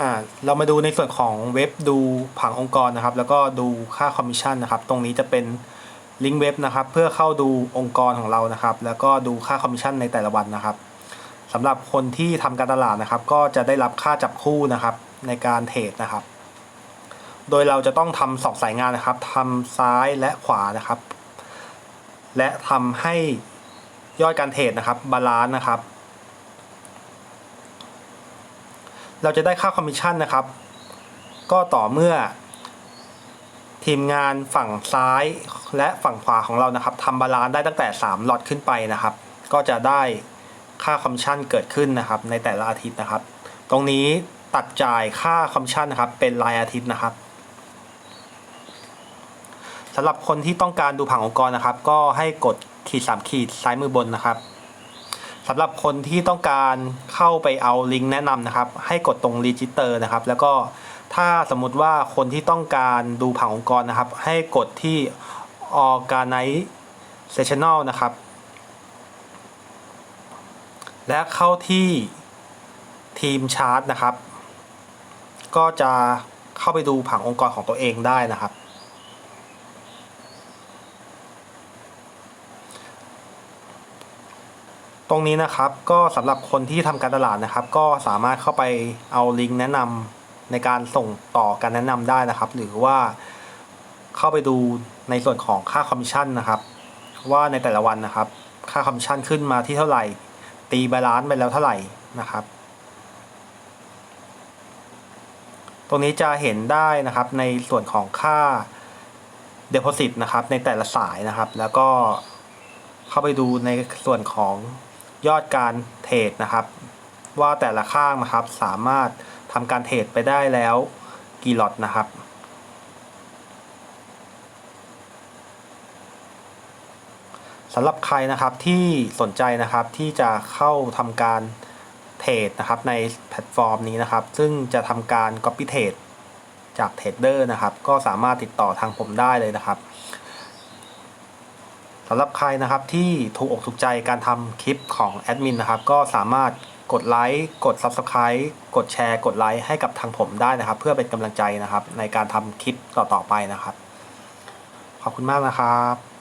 อ่าเรามาดูในส่วนของเว็บดูผังองค์กรนะครับ แล้วก็ดูค่าคอมมิชชั่นนะครับ ตรงนี้จะเป็นลิงก์เว็บนะครับ เพื่อเข้าดูองค์กรของเรานะครับ แล้วก็ดูค่าคอมมิชชั่นในแต่ละวันนะครับสำหรับคนที่ทำการตลาดนะครับ ก็จะได้รับค่าจับคู่นะครับ ในการเทรดนะครับ โดยเราจะต้องทำสองสายงานนะครับทำซ้ายและขวานะครับ และทำให้ยอดการเทรดนะครับบาลานซ์นะครับ เราจะได้ค่าคอมมิชชั่นนะครับ ก็ต่อเมื่อ ทีมงานฝั่งซ้ายและฝั่งขวาของเรานะครับทำบาลานซ์ได้ตั้งแต่3ล็อตขึ้นไปนะครับ ก็จะได้ค่าคอมมิชชั่นเกิดขึ้นนะครับ ในแต่ละอาทิตย์นะครับ ตรงนี้ตัดจ่ายค่าคอมมิชชั่นนะครับ เป็นรายอาทิตย์นะครับสำหรับคนที่ต้องการดูผังองค์กรนะครับ ก็ให้กดขีดสามขีดซ้ายมือบนนะครับ สำหรับคนที่ต้องการเข้าไปเอาลิงก์แนะนำนะครับ ให้กดตรง register นะครับ แล้วก็ถ้าสมมุติว่าคนที่ต้องการดูผังองค์กรนะครับ ให้กดที่ organizational นะครับ และเข้าที่ทีมชาร์ตนะครับ ก็จะเข้าไปดูผังองค์กรของตัวเองได้นะครับ ตรงนี้นะครับก็สำหรับคนที่ทำการตลาดนะครับ ก็สามารถเข้าไปเอาลิงก์แนะนำในการส่งต่อการแนะนำได้นะครับ หรือว่าเข้าไปดูในส่วนของค่าคอมมิชชั่นนะครับ ว่าในแต่ละวันนะครับ ค่าคอมมิชชั่นขึ้นมาที่เท่าไหร่ ตีบาลานซ์ไปแล้วเท่าไหร่นะครับ ตรงนี้จะเห็นได้นะครับในส่วนของค่า Deposit นะครับในแต่ละสายนะครับ แล้วก็เข้าไปดูในส่วนของ ยอดการเทรดนะครับ ว่าแต่ละข้างนะครับสามารถทำการเทรดไปได้แล้วกี่ล็อตนะครับสำหรับใครนะครับที่สนใจนะครับที่จะเข้าทำการเทรดนะครับในแพลตฟอร์มนี้นะครับ ซึ่งจะทำการ Copy Trade จากเทรดเดอร์นะครับ ก็สามารถติดต่อทางผมได้เลยนะครับ สำหรับใครนะครับที่ถูกอกถูกใจการทำคลิปของแอดมินนะครับ ก็สามารถกดไลค์กด Subscribe กดแชร์ กดไลค์ให้กับทางผมได้นะครับ เพื่อเป็นกำลังใจนะครับ ในการทำคลิปต่อๆไปนะครับ ขอบคุณมากนะครับ